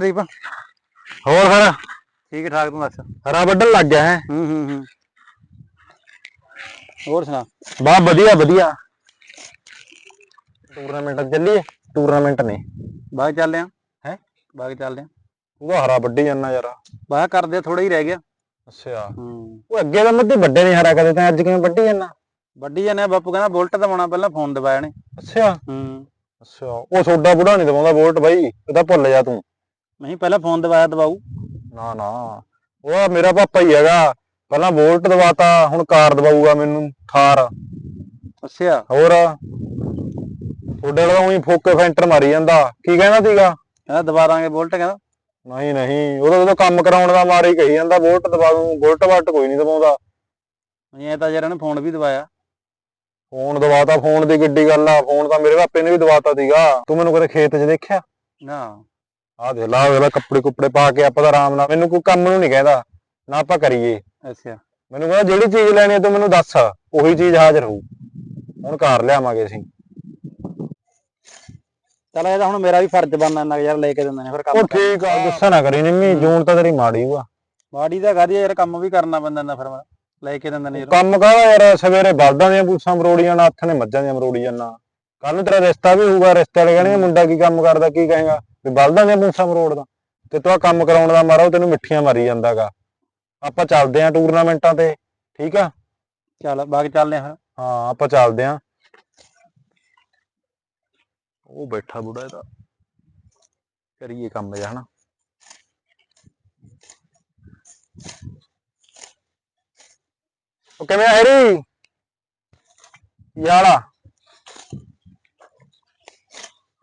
ਰੀਪਾ ਹੋਰ ਫਿਰ? ਠੀਕ ਠਾਕ ਤੂੰ ਦੱਸ? ਹਰਾ ਵੱਢਣ ਲੱਗ ਗਿਆ ਹੈ। ਹੂੰ ਹੂੰ ਹੂੰ। ਹੋਰ ਸੁਣਾ? ਬਾ ਵਧੀਆ ਵਧੀਆ। ਟੂਰਨਾਮੈਂਟ ਚੱਲੀਏ ਟੂਰਨਾਮੈਂਟ ਨੇ। ਬਾਗ ਚੱਲਦੇ ਆਂ। ਹੈਂ? ਬਾਗ ਚੱਲਦੇ ਆਂ। ਉਹਦਾ ਹਰਾ ਵੱਢੀ ਜਾਂਦਾ ਯਾਰ। ਬਾਗ ਕਰਦੇ ਥੋੜਾ ਹੀ ਰਹਿ ਗਿਆ। ਅੱਛਾ। ਉਹ ਅੱਗੇ ਤਾਂ ਮੱਦੇ ਵੱਡੇ ਨਹੀਂ ਹਰਾ ਕਦੇ ਤਾਂ ਅੱਜ ਕਿਵੇਂ ਵੱਢੀ ਜਾਂਦਾ? ਵੱਡੀ ਜਾਂਦੇ ਬਾਪੂ ਕਹਿੰਦਾ ਬੁਲਟ ਦਵਾਉਣਾ ਪਹਿਲਾਂ ਫੋਨ ਦਵਾਇਆ ਨੇ। ਅੱਛਾ। ਹੂੰ। ਅੱਛਾ ਉਹ ਸੋਡਾ ਬੁੜਾ ਨਹੀਂ ਦਵਾਉਂਦਾ ਵੋਲਟ ਬਾਈ ਇਹ ਤਾਂ ਭੁੱਲ ਜਾ ਤੂੰ। ਨਹੀਂ ਪਹਿਲਾਂ ਫੋਨ ਦਵਾਇਆ ਦਵਾਊ। ਨਾ ਨਾ। ਉਹ ਮੇਰਾ ਪਾਪਾ ਹੀ ਹੈਗਾ। ਪਹਿਲਾਂ ਵੋਲਟ ਦਵਾਤਾ ਹੁਣ ਕਾਰ ਦਵਾਊਗਾ ਮੈਨੂੰ ਥਾਰ ਅੱਛਾ। ਹੋਰ? ਤੁਹਾਡੇ ਵਾਲਾ ਉਹੀ ਫੋਕੇ ਫੈਂਟਰ ਮਾਰੀ ਜਾਂਦਾ। ਕੀ ਕਹਿੰਦਾ ਸੀਗਾ? ਕਹਿੰਦਾ ਦਵਾ ਦਾਂਗੇ ਬੁਲਟ ਕਹਿੰਦਾ। ਨਹੀਂ ਨਹੀਂ। ਉਹਦਾ ਉਹਦਾ ਕੰਮ ਕਰਾਉਣ ਦਾ ਮਾਰੇ ਹੀ ਕਹੀ ਜਾਂਦਾ ਵੋਲਟ ਦਵਾ ਦੂੰ ਵੋਲਟ ਵਾਟ ਕੋਈ ਨਹੀਂ ਦਵਾਉਂਦਾ। ਨਹੀਂ ਇਹ ਤਾਂ ਯਾਰ ਇਹਨੇ ਫੋਨ ਵੀ ਦਵਾਇਆ। ਫੋਨ ਦਵਾਤਾ ਫੋਨ ਦੀ ਕਿੱਡੀ ਗੱਲ ਆ। ਫੋਨ ਤਾਂ ਮੇਰੇ ਪਾਪੇ ਨੇ ਵੀ ਦਵਾਤਾ ਸੀਗਾ। ਤੂੰ ਮੈਨੂੰ ਕਦੇ ਖੇਤ 'ਚ ਦੇਖਿਆ? ਨਾ। ਆਹ ਦੇਖ ਲਾ ਉਹਦਾ ਕੱਪੜੇ ਕੁੱਪੜੇ ਪਾ ਕੇ ਆਪਾਂ ਤਾਂ ਆਰਾਮ ਨਾਲ ਮੈਨੂੰ ਕੋਈ ਕੰਮ ਨੂੰ ਨਹੀਂ ਕਹਿੰਦਾ ਨਾ ਆਪਾਂ ਕਰੀਏ। ਅੱਛਾ। ਮੈਨੂੰ ਕਹਿੰਦਾ ਜਿਹੜੀ ਚੀਜ਼ ਲੈਣੀ ਹੈ ਤੂੰ ਮੈਨੂੰ ਦੱਸ ਉਹੀ ਚੀਜ਼ ਹਾਜ਼ਰ ਹੋਊ। ਹੁਣ ਘਰ ਲਿਆਵਾਂਗੇ ਅਸੀਂ। ਚਲ ਇਹਦਾ ਹੁਣ ਮੇਰਾ ਵੀ ਫਰਜ਼ ਬਣਨਾ ਕੁ ਯਾਰ ਲੈ ਕੇ ਦਿੰਦੇ ਨੇ ਫਿਰ ਕੰਮ ਉਹ ਠੀਕ ਆ ਗੁੱਸਾ ਨਾ ਕਰੀ ਨਿੰਮੀ ਜੂਨ ਤਾਂ ਤੇਰੀ ਮਾੜੀ ਵਾ ਬਾਡੀ ਦਾ ਗਾਦੀ ਯਾਰ ਕੰਮ ਵੀ ਕਰਨਾ ਪੈਂਦਾ ਨਾ ਫਿਰ ਲੈ ਕੇ ਦਿੰਦੇ ਨੇ ਯਾਰ ਕੰਮ ਕਾ ਯਾਰ ਸਵੇਰੇ ਬਲਦਾਂ ਦੀਆਂ ਪੂਛਾਂ ਮਰੋੜੀਆਂ ਨਾ ਹੱਥ ਨੇ ਮੱਝਾਂ ਦੀਆਂ ਮਰੋੜੀਆਂ ਨਾ ਕੱਲ ਨੂੰ ਤੇਰਾ ਰਿਸ਼ਤਾ ਵੀ ਹੋਊਗਾ ਰਿਸ਼ਤੇ ਵਾਲੇ ਕਹਿਣਗੇ ਮੁੰਡਾ ਕੀ ਕੰਮ ਕਰਦਾ ਕੀ ਕਹੇਗਾ। ਵੀ ਬਲਦਾਂ ਦੀਆਂ ਪੂਛਾਂ ਮਰੋੜਦਾ ਤੇ ਤੂੰ ਕੰਮ ਕਰਾਉਣ ਦਾ ਮਾਰਾ ਉਹ ਤੈਨੂੰ ਮਿੱਠੀਆਂ ਮਾਰੀ ਜਾਂਦਾਗਾ। ਆਪਾਂ ਚੱਲਦੇ ਆਂ ਟੂਰਨਾਮੈਂਟਾਂ ਤੇ ਠੀਕ ਆ? ਚੱਲ ਬਾਗ ਚੱਲਦੇ ਆ। ਫਿਰ ਹਾਂ ਆਪਾਂ ਚੱਲਦੇ ਆਂ। ਉਹ ਬੈਠਾ ਬੁੜਾ ਇਹਦਾ। ਕਰੀਏ ਕੰਮ ਜਿਹਾ ਹਨਾ? ਉਹ ਕਿਵੇਂ ਆ ਹੈਰੀ? ਯਾਲਾ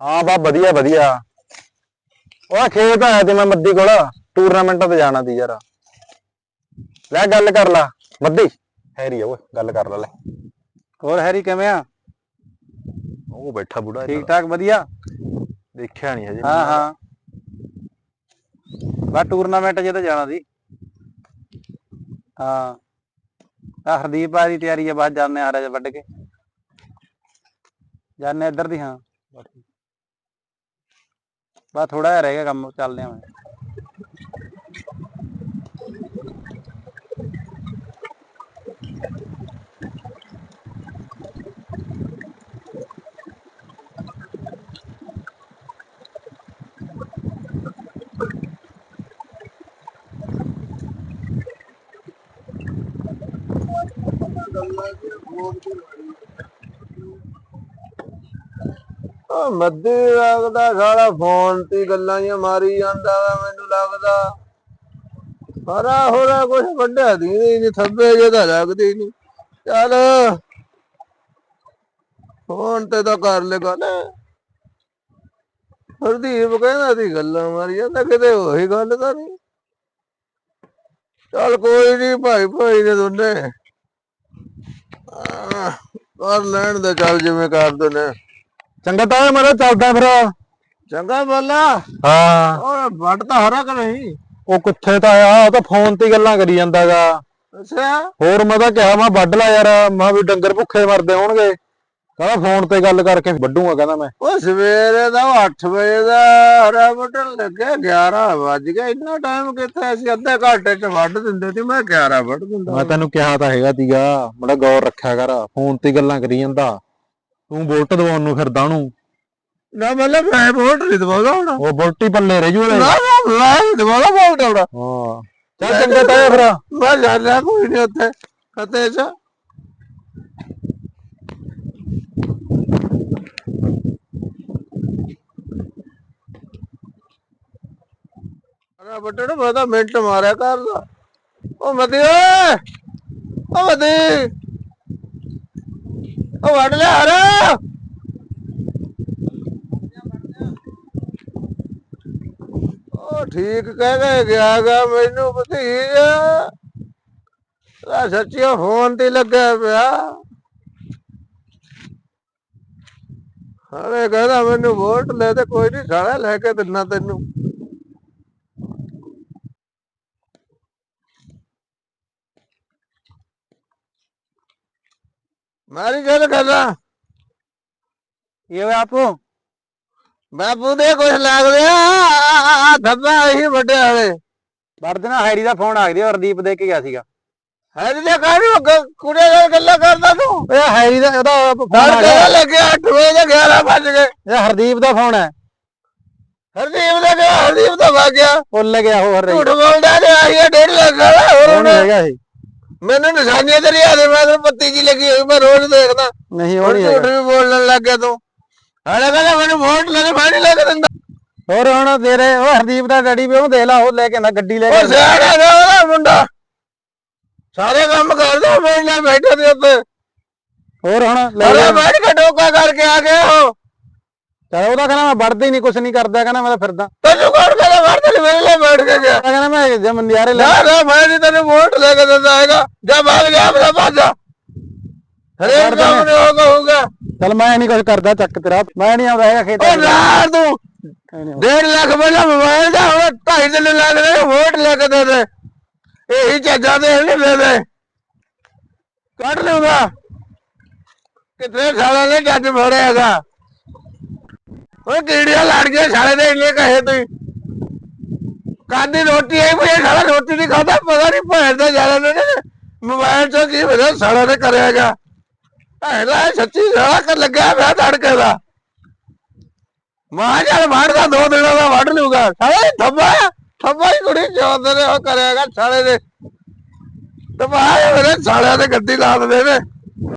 ਹਾਂ ਬਾ ਵਧੀਆ ਵਧੀਆ। ਉਹ ਖੇਤ ਆਇਆ ਤੇ ਮੈਂ ਮੱਦੀ ਕੋਲ ਟੂਰਨਾਮੈਂਟਾਂ ਤੇ ਜਾਣਾ ਸੀ ਯਾਰ। ਲੈ ਗੱਲ ਕਰ ਲਾ ਮੱਦੀ। ਹੈਰੀ ਆ ਓਏ ਗੱਲ ਕਰ ਲੈ ਲੈ। ਹੋਰ ਹੈਰੀ ਕਿਵੇਂ ਆ? ਉਹ ਬੈਠਾ ਬੁੜਾ ਠੀਕ ਠਾਕ ਵਧੀਆ? ਦੇਖਿਆ ਨਹੀਂ ਹਜੇ। ਹਾਂ ਹਾਂ। ਬਾ ਟੂਰਨਾਮੈਂਟ ਜੇ ਤਾਂ ਜਾਣਾ ਸੀ। ਹਾਂ। ਆ ਹਰਦੀਪ ਆ ਦੀ ਤਿਆਰੀ ਆ ਬਾਅਦ ਜਾਂਦੇ ਆ ਹਰਾ ਵੱਢ ਕੇ। ਜਾਂਦੇ ਇੱਧਰ ਦੀ ਹਾਂ। ਬਸ ਥੋੜਾ ਜਿਹਾ ਰਹਿ ਗਿਆ ਕੰਮ ਚੱਲਦੇ ਆਂ ਉਹ ਮੱਦੀ ਲੱਗਦਾ ਸਾਲਾ ਫੋਨ ਤੇ ਗੱਲਾਂ ਜਿਹੀਆਂ ਮਾਰੀ ਜਾਂਦਾ ਵਾ, ਮੈਨੂੰ ਲੱਗਦਾ। ਹਰਾ ਹੋਰਾ ਕੁਛ ਵੱਡਾ ਦੀ ਨਹੀਂ ਥੱਬੇ ਜੇ ਤਾਂ ਲੱਗਦੀ ਨਹੀਂ ਚੱਲ, ਫੋਨ ਤੇ ਤਾਂ ਕਰ ਲੈ ਗੱਲ। ਹਰਦੀਪ ਕਹਿੰਦਾ ਸੀ ਗੱਲਾਂ ਮਾਰੀ ਜਾਂਦਾ, ਕਿਤੇ ਉਹੀ ਗੱਲ ਤਾਂ ਨਹੀਂ ਚੱਲ ਕੋਈ ਨਹੀਂ ਭਾਈ ਭਾਈ ਨੇ ਦੋਨੇ। ਕਰ ਲੈਣ ਦੇ, ਚੱਲ ਜਿਵੇਂ ਕਰਦੇ ਨੇ। ਚੰਗਾ ਤਾਂ ਮੇਰਾ ਚੱਲਦਾ ਫਿਰ। ਚੰਗਾ ਬੋਲਾ। ਹਾਂ। ਉਹ ਵੱਟ ਤਾਂ ਹਰਾ ਕਿ ਨਹੀਂ ਉਹ ਕਿੱਥੇ ਤਾਂ ਆਇਆ? ਉਹ ਤਾਂ ਫੋਨ ਤੇ ਹੀ ਗੱਲਾਂ ਕਰੀ ਜਾਂਦਾਗਾ। ਅੱਛਾ। ਹੋਰ ਮੈਂ ਤਾਂ ਕਿਹਾ ਮੈਂ ਵੱਢ ਲਾ ਯਾਰ ਮੈਂ ਵੀ ਡੰਗਰ ਭੁੱਖੇ ਮਰਦੇ ਹੋਣਗੇ। ਕਹਿੰਦਾ ਫੋਨ ਤੇ ਗੱਲ ਕਰਕੇ ਵੱਢੂਗਾ ਕਹਿੰਦਾ ਮੈਂ। ਉਹ ਸਵੇਰੇ ਦਾ 8 ਵਜੇ ਦਾ ਹਰਾ ਬਟਨ ਲੱਗਿਆ 11 ਵੱਜ ਗਿਆ ਇੰਨਾ ਟਾਈਮ ਕਿੱਥੇ ਅਸੀਂ ਅੱਧੇ ਘੰਟੇ ਚ ਵੱਢ ਦਿੰਦੇ ਸੀ ਮੈਂ 11 ਵੱਢ ਦਿੰਦਾ। ਮੈਂ ਤੈਨੂੰ ਕਿਹਾ ਤਾਂ ਹੈਗਾ ਤੀਗਾ। ਬੜਾ ਗੌਰ ਰੱਖਿਆ ਕਰ ਫੋਨ ਤੇ ਹੀ ਗੱਲਾਂ ਕਰੀ ਜਾਂਦਾ। ਤੂੰ ਬੁਲਟ ਦਵਾਉਣ ਨੂੰ ਫਿਰਦਾ ਉਹਨੂੰ। ਨਾ ਮਤਲਬ ਮੈਂ ਵੋਟ ਨਹੀਂ ਦਵਾਉਂਦਾ ਹੁਣ। ਉਹ ਬੁਲਟ ਹੀ ਪੱਲੇ ਰਹਿ ਜੂ ਨਾ ਨਾ ਮੈਂ ਦਵਾਉਂਦਾ ਵੋਟ ਹੁਣ। ਹਾਂ। ਚੱਲ ਚੰਗਾ ਤਾਂ ਫਿਰ। ਮੈਂ ਜਾਣਾ ਕੋਈ ਨਹੀਂ ਉੱਥੇ। ਖਤੇ ਚ ਅਰੇ ਤਾਂ ਮਿੰਟ ਮਾਰਿਆ ਕਰਦਾ ਉਹ ਮਦੀ ਓਏ! ਉਹ ਮਦੀ! ਉਹ ਵੜ ਲੈ ਹਰਾ। ਉਹ ਠੀਕ ਕਹਿ ਕੇ ਗਿਆ ਗਾ, ਮੈਨੂੰ ਭਤੀਜਾ ਆ। ਸੱਚੀਓ ਫੋਨ ਤੇ ਲੱਗਿਆ ਪਿਆ। ਹਰੇ ਕਹਿੰਦਾ ਮੈਨੂੰ ਵੋਟ ਲੈ ਤੇ ਕੋਈ ਨਹੀਂ ਸਾਰਾ ਲੈ ਕੇ ਦਿੰਨਾ ਤੈਨੂੰ। ਮਾਰੀ ਗੱਲ ਕਰਨਾ ਇਹ ਹੋਇਆ ਆਪੋ ਬਾਪੂ ਦੇ ਕੁਛ ਲੱਗਦੇ ਆ ਧੱਬਾ ਹੀ ਵੱਡੇ ਵਾਲੇ ਵੜਦੇ ਨਾ ਹੈਰੀ ਦਾ ਫੋਨ ਆ ਗਿਆ ਹਰਦੀਪ ਦੇ ਕੇ ਗਿਆ ਸੀਗਾ ਹੈਰੀ ਦੇ ਕਾਹਨੂੰ ਕੁੜੇ ਨਾਲ ਗੱਲਾਂ ਕਰਦਾ ਤੂੰ ਓਏ ਹੈਰੀ ਦਾ ਉਹਦਾ ਫੋਨ ਆ ਗਿਆ ਲੱਗਿਆ 8 ਵਜੇ ਦੇ 11 ਵੱਜ ਗਏ ਇਹ ਹਰਦੀਪ ਦਾ ਫੋਨ ਹੈ ਹਰਦੀਪ ਦਾ ਗਿਆ ਹਰਦੀਪ ਦਾ ਵਗ ਗਿਆ ਭੁੱਲ ਗਿਆ ਉਹ ਹਰਦੀਪ ਝੂਠ ਬੋਲਦਾ ਤੇ ਆਈ ਡੇਢ ਲੱਖ ਵਾਲਾ ਹੋਰ ਉਹ ਨਹੀਂ ਹੈਗਾ ਇਹ ਮੈਨੂੰ ਨਿਸ਼ਾਨੀਆਂ ਤੇ ਰਿਆ ਦੇ ਮੈਂ ਤੈਨੂੰ ਪੱਤੀ ਜੀ ਲੱਗੀ ਹੋਈ ਮੈਂ ਰੋਜ਼ ਦੇਖਦਾ। ਨਹੀਂ ਉਹ ਹੁਣ ਨਹੀਂ ਝੂਠ ਹੈਗਾ। ਵੀ ਬੋਲਣ ਲੱਗ ਗਿਆ ਤੂੰ। ਹਾਲੇ ਕਹਿੰਦਾ ਮੈਨੂੰ ਵੋਟ ਲੈ ਮੈਂ ਨਹੀਂ ਲੱਗ ਦਿੰਦਾ ਹੋਰ ਹੁਣ ਤੇਰੇ ਉਹ ਹਰਦੀਪ ਦਾ ਡੈਡੀ ਵੀ ਉਹ ਦੇਖ ਲਾ ਉਹ ਲੈ ਕੇ ਆਂਦਾ ਗੱਡੀ ਲੈ ਕੇ ਉਹ ਆਂਦਾ। ਸਿਆਣਾ ਨਾ ਉਹਦਾ ਮੁੰਡਾ। ਸਾਰੇ ਕੰਮ ਕਰਦਾ ਮੇਰੇ ਨਾਲ ਬੈਠੇ ਤੇ ਉੱਤੇ ਹੋਰ ਹੁਣ ਲੈ ਅਰੇ ਜਾ। ਬੈਠ ਕੇ ਟੋਕਾ ਕਰਕੇ ਆ ਗਿਆ ਉਹ। ਚੱਲ ਉਹਦਾ ਕਹਿੰਦਾ ਮੈਂ ਵੜਦਾ ਹੀ ਨਹੀਂ ਕੁਛ ਨਹੀਂ ਕਰਦਾ ਕਹਿੰਦਾ ਮੈਂ ਤਾਂ ਫਿਰਦਾ। ਤੈਨੂੰ ਕੌਣ ਕਹਿੰਦਾ ਵਰਦੇ ਮੇਰੇ ਨਾਲ ਬੈਠ ਕੇ ਗਿਆ। ਕਹਿੰਦਾ ਮੈਂ ਜੇ ਨਜ਼ਾਰੇ ਲੈ ਨਾ ਨਾ ਮੈਂ ਨਹੀਂ ਤੈਨੂੰ ਵੋਟ ਲੈ ਕੇ ਦਿੰਦਾ ਹੈਗਾ। ਜਾ ਭਾਗ ਜਾ ਆਪਣਾ ਭਾਜਾ ਹਰੇ ਵੜਦੇ ਕੰਮ ਨੇ ਉਹ ਕਹੂਗਾ। ਚੱਲ ਮੈਂ ਨਹੀਂ ਕੁਛ ਕਰਦਾ ਚੱਕ ਤੇਰਾ। ਮੈਂ ਨਹੀਂ ਆਉਂਦਾ ਹੈਗਾ ਖੇਤ ਉਹ ਨਾ ਤੂੰ। ਨਹੀਂ। ਡੇਢ ਲੱਖ ਪਹਿਲਾਂ ਮੋਬਾਈਲ ਦਾ ਹੁਣ ਢਾਈ ਦਿਨ ਲੱਗ ਰਹੇ ਵੋਟ ਲੈ ਕੇ ਦੇ ਦੇ। ਇਹੀ ਚੱਜਾ ਦੇ ਇਹਨੇ ਦੇ ਦੇ। ਕੱਢ ਲਊਗਾ ਕਿਤੇ ਸਾਲਾ ਨੇ ਜੱਜ ਫੜਿਆ ਹੈਗਾ। ਓਏ ਕੀੜੀਆਂ ਲੜ ਗਏ ਸਾਲੇ ਦੇ ਇੰਨੇ ਕਹੇ ਤੁਸੀਂ। ਕਾਦੀ ਰੋਟੀ ਆਈ ਭਈ? ਸਾਲਾ ਰੋਟੀ ਨਹੀਂ ਖਾਦਾ, ਪਤਾ ਨਹੀਂ ਭੈਣ ਦਾ ਜਾਲਾ ਨੇ। ਮੋਬਾਈਲ ਤੋਂ ਕੀ ਪਤਾ ਸਾਲਾ ਨੇ ਕਰਿਆਗਾ ਭੈਣ ਦਾ ਸੱਚੀ ਸਾਲਾ ਕਰ ਲੱਗਿਆ ਮੈਂ ਧੜਕੇ ਦਾ। ਮਾਂ ਜਲ ਵੜਦਾ ਦੋ ਦਿਨਾਂ ਦਾ ਵੜ ਲੂਗਾ ਸਾਲੇ ਥੱਬਾ ਥੱਬਾ ਹੀ ਕੁੜੀ ਚੋਦ ਨੇ ਉਹ ਕਰਿਆਗਾ ਸਾਲੇ ਦੇ। ਦਬਾ ਮੇਰੇ ਸਾਲਿਆਂ ਦੇ ਗੱਦੀ ਲਾ ਦਿੰਦੇ ਨੇ।